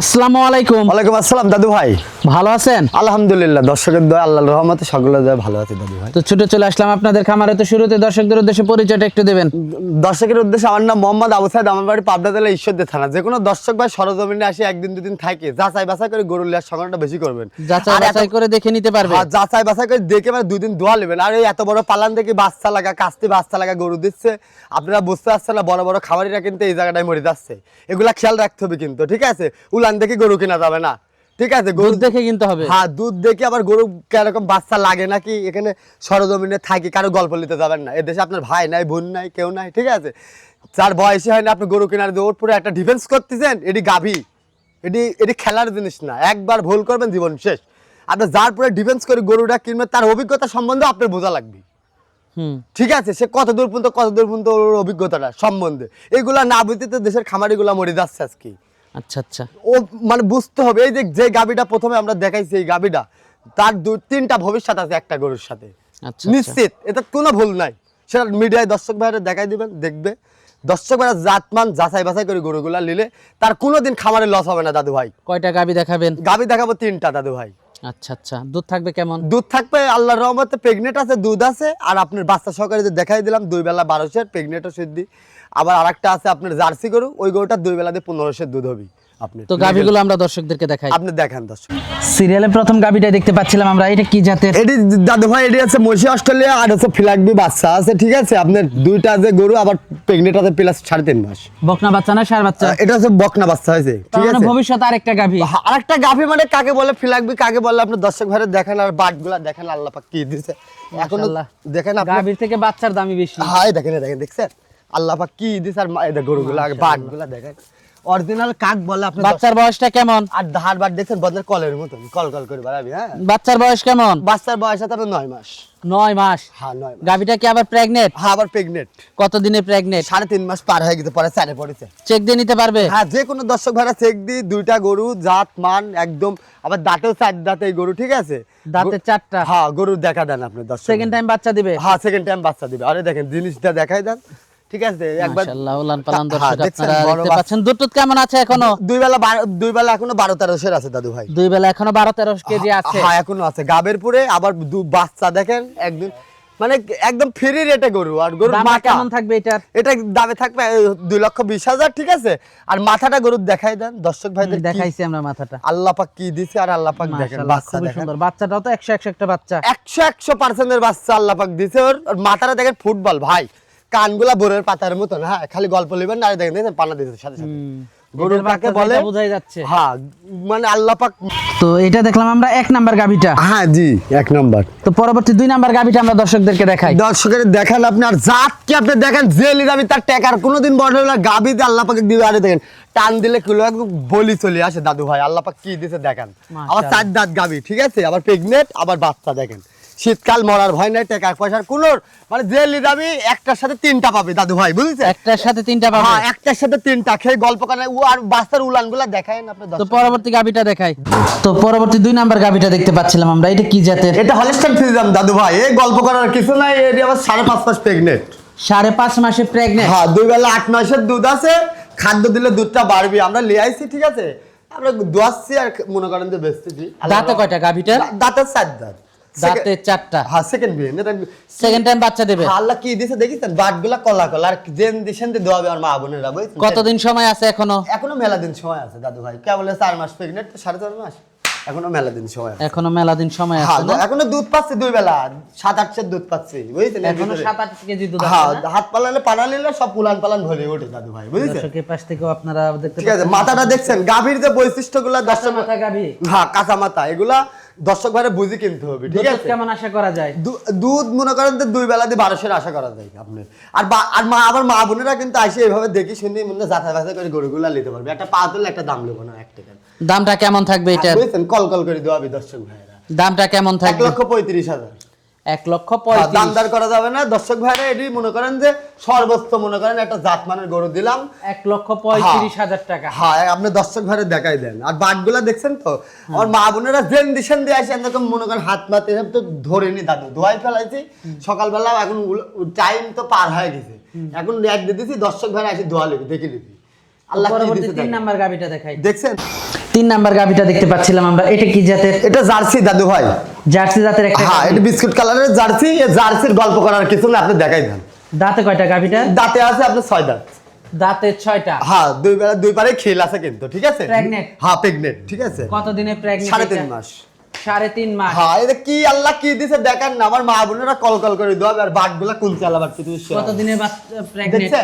আসসালামু আলাইকুম। ওয়ালাইকুম আসসালাম দাদু ভাই। ভালো আছেন? আলহামদুলিল্লাহ দর্শকের দয়া আল্লাহর রহমতে দয়া ভালো আছে দাদু ভাই। তো ছুটে চলে আসলাম আপনাদের খামারে। তো শুরুতে দর্শকদের উদ্দেশ্যে পরিচয়টা একটু দেবেন। দর্শকের উদ্দেশ্যে আমার নাম মোহাম্মদ আবু সাইদ আমার বাড়ি পাবনা জেলা ঈশ্বরদের থানা। যে কোনো দর্শক ভাই সরজমিনে আসে একদিন দুদিন থাকে যাচাই বাছাই করে গরু লিয়ার বেশি করবেন। যাচাই বাছাই করে দেখে নিতে পারবে। আর যাচাই বাছাই করে দেখে মানে দুদিন দোয়া নেবেন। আর এই এত বড় পালান দেখে বাচ্চা লাগা কাস্তে বাচ্চা লাগা গরু দিচ্ছে। আপনারা বুঝতে পারছেন না বড় বড় খামারিরা কিন্তু এই জায়গাটায় মরে যাচ্ছে। এগুলা খেয়াল রাখতে হবে কিন্তু ঠিক আছে? উলান দেখে গরু কেনা যাবে না। ঠিক আছে গরু দুধ দেখে কিনতে হবে। হ্যাঁ দুধ দেখে আবার গরু কীরকম বাচ্চা লাগে নাকি? এখানে সরজমিনে থাকি কারও গল্প নিতে যাবেন না। এদেশে আপনার ভাই নাই বোন নাই কেউ নাই ঠিক আছে? যার বয়সী হয় না আপনি গরু কেনার দিয়ে ওর পুরো একটা ডিফেন্স করতেছেন এটি গাভী। এটি এটি খেলার জিনিস না। একবার ভুল করবেন জীবন শেষ। আপনি যার পরে ডিফেন্স করে গরুটা কিনবেন তার অভিজ্ঞতা সম্বন্ধে আপনার বোঝা লাগবে। হুম। ঠিক আছে সে কত দূর পর্যন্ত কত দূর পর্যন্ত ওর অভিজ্ঞতাটা সম্বন্ধে। এগুলা না বুঝতে তো দেশের খামারিগুলা মরে যাচ্ছে আজকে। আচ্ছা আচ্ছা। ও মানে বুঝতে হবে এই যে যে গাবিটা প্রথমে আমরা দেখাইছি এই গাবিটা তার দু তিনটা ভবিষ্যৎ আছে একটা গরুর সাথে। আচ্ছা আচ্ছা। নিশ্চিত এটা কোনো ভুল নাই। সেটা মিডিয়ায় দর্শক ভাইরা দেখাই দিবেন দেখবে। দর্শক ভাইরা জাতমান যাচাই বাছাই করে গরুগুলা নিলে তার কোনোদিন খামারে লস হবে না দাদু ভাই। কয়টা গাবি দেখাবেন? গাবি দেখাবো তিনটা দাদু ভাই। আচ্ছা আচ্ছা। দুধ থাকবে কেমন? দুধ থাকবে আল্লাহর রহমতে প্রেগনেন্ট আছে দুধ আছে আর আপনার বাচ্চা সহকারে যে দেখাই দিলাম দুই বেলা বারোশের প্রেগনেন্টও সিদ্ধি। আবার আরেকটা আছে আপনার জার্সি গরু ওই গরুটা দুই বেলা দিয়ে পনেরোশের দুধ হবে। আপনি তো গাবিগুলো আমরা দর্শকদেরকে দেখাই। আপনি দেখেন দর্শক। সিরিয়ালের প্রথম গাবিটা দেখতে পাচ্ছিলাম আমরা এটা কি জাতের? এটি দাদু ভাই এটি আছে মসি অস্ট্রেলিয়া আর হচ্ছে ফিলাকবি বাচ্চা আছে ঠিক আছে? আপনার দুইটা যে গরু আবার প্রেগনেন্ট আছে প্লাস সাড়ে তিন মাস। বকনা বাচ্চা না সার বাচ্চা? এটা হচ্ছে বকনা বাচ্চা হয়েছে ঠিক মানে আছে? ভবিষ্যৎ আরেকটা গাভি। আরেকটা গাভি মানে কাকে বলে ফিলাকবি কাকে বলে আপনি দর্শক ভাইরে দেখেন আর বাটগুলা দেখেন আল্লাহ পাক কি দিছে এখন। দেখেন আপনি গাভির থেকে বাচ্চার দামি বেশি। হাই দেখেন দেখেন দেখছেন? আল্লাহ পাক কি দিছে আর গরুগুলা দেখেন অরিজিনাল কাক বলে আপনি বাচ্চার বয়সটা কেমন? আর ধার বাট দেখছেন বদলের কলের মতন। কল কল করে বাড়াবি হ্যাঁ? বাচ্চার বয়স কেমন? বাচ্চার বয়স আপনার নয় মাস। নয় মাস? হ্যাঁ নয় গাভিটা কি আবার প্রেগনেন্ট হ্যাঁ আবার প্রেগনেন্ট কত দিনে প্রেগনেন্ট সাড়ে তিন মাস পার হয়ে গেছে পরে চারে পড়েছে। চেক দিয়ে নিতে পারবে? হ্যাঁ যে কোনো দর্শক ভাইরা চেক দিই দুইটা গরু জাত মান একদম আবার দাঁতেও চার দাঁতে গরু ঠিক আছে? দাঁতে চারটা? হ্যাঁ গরু দেখা দেন আপনি দর্শক সেকেন্ড টাইম বাচ্চা দিবে? হ্যাঁ সেকেন্ড টাইম বাচ্চা দিবে। আরে দেখেন জিনিসটা দেখাই দেন। ঠিক আছে? একবার হ্যাঁ, দর্শক আপনারা দেখতে পাচ্ছেন। দুধ টুধ কেমন আছে এখনও? দুই বেলা দুই বেলা এখনও বারো তেরোশের আছে দাদু ভাই। দুই বেলা এখনও বারো তেরো কেজি আছে। হ্যাঁ এখনও আছে। গাবেরপুরে আবার বাচ্চা দেখেন একদিন মানে একদম ফ্রি রেটে গরু আর গরুর মাথা। কেমন থাকবে এটার? এটা দামে থাকবে দুই লক্ষ বিশ হাজার ঠিক আছে? আর মাথাটা গরুর দেখাই দেন দর্শক ভাইদের কি- দেখাইছি আমরা মাথাটা। আল্লাহ পাক কি দিছে আর আল্লাহ পাক দেখেন বাচ্চা দেখেন। সুন্দর। বাচ্চাটাও তো একশো একশো একটা বাচ্চা। একশো একশো পার্সেন্টের বাচ্চা আল্লাহ পাক দিছে ওর মাথাটা দেখেন ফুটবল ভাই। কানগুলা বোরের পাতার মতন হ্যাঁ খালি গল্প লিবেন না দেখেন দেখেন পানা দিতে সাথে সাথে। গরুর বাচ্চা বলে বোঝাই যাচ্ছে। হ্যাঁ মানে আল্লাহ পাক তো এটা দেখলাম আমরা এক নাম্বার গাভিটা। হ্যাঁ জি এক নম্বর। তো পরবর্তী দুই নাম্বার গাভিটা আমরা দর্শকদেরকে দেখাই। দর্শকের দেখেন আপনি আর জাত কি আপনি দেখেন যে লিগাবি তার টেকার কোনোদিন বড় গাবি দিয়ে আল্লাহ পাকে দিবে আরে দেখেন টান দিলে কিলো বলি চলে আসে দাদু ভাই আল্লাহ পাক কি দিছে দেখেন। আবার চার দাঁত গাবি ঠিক আছে? আবার প্রেগনেন্ট আবার বাচ্চা দেখেন। শীতকাল মরার ভয় নাই টাকার পয়সার কোনো মানে যে লিগাবি একটার সাথে তিনটা পাবে দাদু ভাই বুঝেছেন একটার সাথে তিনটা পাবে? হ্যাঁ একটার সাথে তিনটা। খেয়ে গল্প করে ও আর বাচ্চার উলানগুলা দেখায় না আপনি তো পরবর্তী গাভিটা দেখাই। তো পরবর্তী দুই নাম্বার গাভিটা দেখতে পাচ্ছিলাম আমরা এটা কি জাতের? এটা হলিস্টান ফ্রিজাম দাদু ভাই। এই গল্প করার কিছু নাই এটি আবার সাড়ে পাঁচ মাস প্রেগনেন্ট সাড়ে পাঁচ মাসে প্রেগনেন্ট হ্যাঁ দুই বেলা আট মাসের দুধ আছে খাদ্য দিলে দুধটা বাড়বে। আমরা লিয়ে আইছি ঠিক আছে? আমরা দোয়াচ্ছি আর মনে করেন যে বেচতেছি। দাঁতে কয়টা গাভিটার দা- দাঁতের চার দাঁত। দাঁতে চারটা। হ্যাঁ সেকেন্ড সেকেন্ড টাইম বাচ্চা দেবে। আল্লাহ কি দিছে দেখিছেন? বাটগুলা কলা কলা আর জেন দিছেন দিয়ে দেওয়াবে আমার মা বোনেরা বুঝছেন? কতদিন সময় আছে এখনও? এখনও মেলা দিন সময় আছে দাদু ভাই। কে বলে চার মাস প্রেগনেন্ট তো সাড়ে চার মাস? এখনও মেলা দিন সময় আছে। এখনও মেলা দিন সময় আছে না? এখনও দুধ পাচ্ছে দুই বেলা। সাত আটশের দুধ পাচ্ছে বুঝছেন? এখনও সাত আট কেজি দুধ হ্যাঁ হাত পালালে পানা নিলে সব পুলান পালান ভরে ওঠে দাদু ভাই বুঝছেন? দর্শকের পাশ থেকেও আপনারা দেখতে ঠিক আছে মাথাটা দেখছেন গাভীর যে বৈশিষ্ট্যগুলো দর্শক মাথা গাভী। হ্যাঁ কাঁচা মাথা এগুলা দর্শক ভাইরা বুঝি কিনতে হবে ঠিক আছে? কেমন আশা করা যায়? দুধ মনে করেন যে দুই বেলা দিয়ে বারোশোর আশা করা যায় আপনি আর আর মা আমার মা বোনেরা কিন্তু আসে এভাবে দেখি শুনি মনে হয় যাচাই বাছাই করে গরুগুলা নিতে পারবে। একটা পা তুললে একটা দাম নেব না এক টাকা। দামটা কেমন থাকবে এটা বুঝছেন? কল কল করে দেওয়া দর্শক ভাইরা দামটা কেমন থাকবে এক থাকবে? লক্ষ পঁয়ত্রিশ হাজার। এক লক্ষ হ্যাঁ, দামদার করা যাবে না। দর্শক ভাইরা এটি মনে করেন যে সর্বোচ্চ মনে করেন একটা জাতমানের গরু দিলাম। এক লক্ষ পঁয়ত্রিশ হাজার টাকা। হ্যাঁ আপনি দর্শক ঘরে দেখাই দেন। আর বাটগুলা দেখছেন তো? আমার মা বোনেরা জেন দিশন দিয়ে আসে এরকম মনে করেন হাত মাতে এসব তো ধরে নি দাদু। ধোয়াই ফেলাইছি। সকালবেলা এখন টাইম তো পার হয়ে গেছে। এখন এক দিয়ে দিছি দর্শক ঘরে আসে ধোয়া লিবি দেখে লিবি আল্লাহ তিন নাম্বার গাভিটা দেখাই। দেখছেন? তিন নাম্বার গাভিটা দেখতে পাচ্ছিলাম আমরা। এটা কি জাতের? এটা জার্সি দাদু ভাই। জার্সি জাতের একটা হ্যাঁ এটা বিস্কুট কালারের জার্সি এই জার্সির গল্প করার কিছু না আপনি দেখাই দেন। দাঁতে কয়টা গাভিটা? দাঁতে আছে আপনার ছয় দাঁত। দাঁতে ছয়টা। হ্যাঁ দুই বেলা দুই পারে খেল আছে কিন্তু ঠিক আছে? Pregnant? হ্যাঁ প্রেগনেন্ট ঠিক আছে? কতদিনে প্রেগনেন্ট সাড়ে তিন মাস। সাড়ে তিন মাস। হ্যাঁ এটা কি আল্লাহ কি দিছে দেখান না আমার মা বোনেরা কল কল করে দেওয়া আর বাঘগুলা কোন চালাবার কি তুমি কতদিনে প্রেগনেন্ট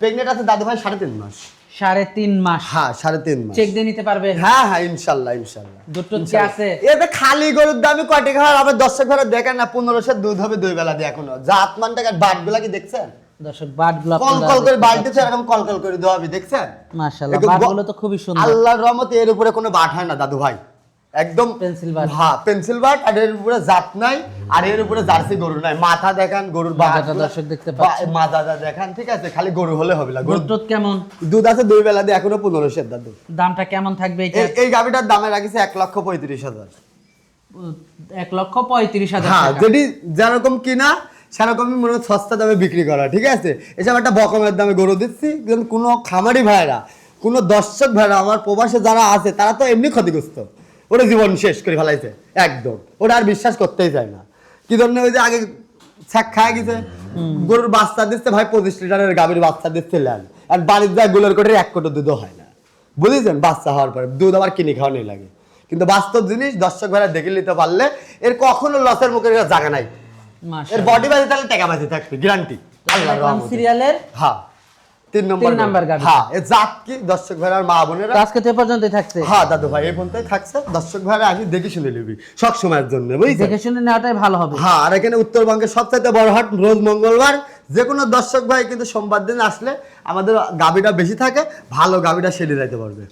প্রেগনেন্ট আছে দাদু ভাই সাড়ে তিন মাস। সাড়ে তিন মাস। হ্যাঁ সাড়ে তিন মাস। চেক দিয়ে নিতে পারবে? হ্যাঁ হ্যাঁ ইনশাল্লাহ ইনশাল্লাহ। দুটো চেক আছে? এতে খালি গরুর দামি কয়টি ঘর? আবার দর্শক ঘরে দেখেন না পনেরোশো দুধ হবে দুই বেলা দিয়ে এখনও। জাত মান টাকার বাটগুলা কি দেখছেন? দর্শক বাটগুলো কল কল করে বাড়িতে এরকম কল কল করে দেওয়া হবে দেখছেন? মাশাআল্লাহ তো খুবই সুন্দর। আল্লাহর রহমতে এর উপরে কোনো বাট হয় না দাদু ভাই একদম Pencil বাট। হ্যাঁ পেন্সিল বাট আর এর উপরে জাত নাই আর এর উপরে জার্সি গরু নাই। মাথা দেখান গরুর মাথাটা দর্শক দেখতে পাচ্ছে। মাথাটা দেখান ঠিক আছে? খালি গরু হলে হবে না। গরু দুধ কেমন? দুধ আছে দুই বেলা দিয়ে এখনও পনেরোশো দাদু দামটা কেমন থাকবে এটা? এই- গাভিটার দামে রাখিছে এক লক্ষ পঁয়ত্রিশ হাজার। এক লক্ষ পঁয়ত্রিশ হাজার হ্যাঁ যদি যেরকম কিনা সেরকমই মনে হয় সস্তা দামে বিক্রি করা ঠিক আছে? এসব একটা বকমের দামে গরু দিচ্ছি। কোনো খামারি ভাইরা কোনো দর্শক ভাইরা আমার প্রবাসে যারা আছে তারা তো এমনি ক্ষতিগ্রস্ত। ওরা জীবন শেষ করে ফেলাইছে একদম। ওরা আর বিশ্বাস করতেই চায় না। কি ধরনের ওই যে আগে ছ্যাক খায় গেছে? গরুর বাচ্চা দিচ্ছে ভাই পঁচিশ লিটারের গাভীর বাচ্চা দিচ্ছে ল্যান। আর বাড়ির যায়গুলোর কোটের এক কোটো দুধও হয় না। বুঝেছেন? বাচ্চা হওয়ার পরে দুধ আবার কিনে খাওয়ানোই লাগে। কিন্তু বাস্তব জিনিস দর্শক ভাইরা দেখে নিতে পারলে এর কখনো লসের মুখের জায়গা নাই। এর বডি বাজে তাহলে টাকা বাজে থাকবে গ্যারান্টি সিরিয়ালের হ্যাঁ। তিন নম্বর নাম্বার গাড়ি। হ্যাঁ জাত কি? দর্শক আর মা বোনেরা? আজকে তো পর্যন্তই থাকছে। হ্যাঁ দাদু ভাই এই পর্যন্তই থাকছে। দর্শক ভাই আসি দেখে শুনে নিবি সব সময়ের জন্য বুঝলি দেখে শুনে নেওয়াটাই ভালো হবে। হ্যাঁ আর এখানে উত্তরবঙ্গের সবচাইতে বড় হাট রোজ মঙ্গলবার। যে কোনো দর্শক ভাই কিন্তু সোমবার দিন আসলে আমাদের গাবিটা বেশি থাকে ভালো গাবিটা সেরে যাইতে পারবে।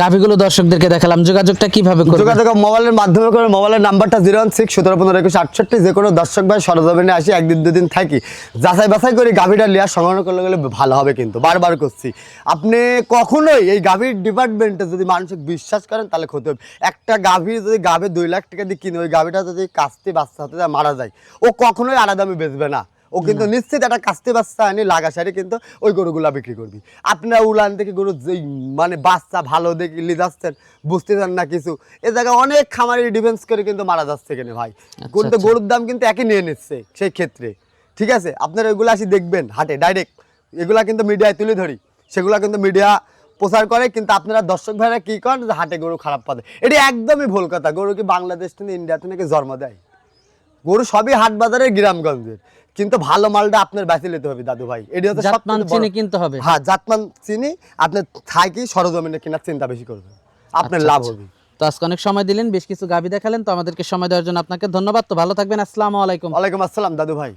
গাভিগুলো দর্শকদেরকে দেখালাম। যোগাযোগটা কীভাবে করবে যোগাযোগ মোবাইলের মাধ্যমে করে, মোবাইলের নাম্বারটা জিরো ওয়ান সিক্স সতেরো পনেরো একুশ আটষট্টি যে কোনো দর্শক ভাই সরজমিনে আসি, একদিন দুদিন থাকি। যাচাই বাছাই করে গাভীটা লিয়ার সংগ্রহ করলে গেলে ভালো হবে কিন্তু, বারবার করছি। আপনি কখনোই এই গাভীর ডিপার্টমেন্টে যদি মানুষকে বিশ্বাস করেন, তাহলে ক্ষতি হবে। একটা গাভীর যদি গাভে দুই লাখ টাকা দিয়ে কিনে, ওই গাভীটা যদি কাস্তে বাচ্চা হতে মারা যায়, ও কখনোই আলাদা দামে বেচবে না। ও কিন্তু নিশ্চিত একটা কাস্তে বাচ্চা আনি লাগা সারি কিন্তু ওই গরুগুলা বিক্রি করবি। আপনারা উলান থেকে গরু যেই মানে বাচ্চা ভালো দেখে নিয়ে যাচ্ছেন বুঝতে চান না কিছু এ জায়গায় অনেক খামারি ডিফেন্স করে কিন্তু মারা যাচ্ছে এখানে ভাই। কিন্তু আচ্ছা। গরুর দাম কিন্তু একই নিয়ে নিচ্ছে সেই ক্ষেত্রে। ঠিক আছে? আপনারা এগুলো আসি দেখবেন হাটে ডাইরেক্ট এগুলা কিন্তু মিডিয়ায় তুলে ধরি। সেগুলা কিন্তু মিডিয়া প্রচার করে কিন্তু আপনারা দর্শক ভাইরা কি করেন যে হাটে গরু খারাপ পাবে? এটি একদমই ভুল কথা। গরু কি বাংলাদেশ থেকে ইন্ডিয়াতে নাকি জন্ম দেয়? গরু সবই হাট বাজারের গ্রামগঞ্জের। কিন্তু ভালো মালটা আপনার বেঁচে নিতে হবে দাদু ভাই। এটা হচ্ছে জাতমান সবচেয়ে কিনতে হবে। হ্যাঁ জাতমান চিনি আপনার থাকি সরজমিনে কেনার চিন্তা বেশি করবেন। আপনার আচ্ছা, লাভ আচ্ছা। হবে। তো আজকে অনেক সময় দিলেন বেশ কিছু গাভি দেখালেন তো আমাদেরকে সময় দেওয়ার জন্য আপনাকে ধন্যবাদ। তো ভালো থাকবেন আসসালামু আলাইকুম। ওয়ালাইকুম আসসালাম দাদু ভাই।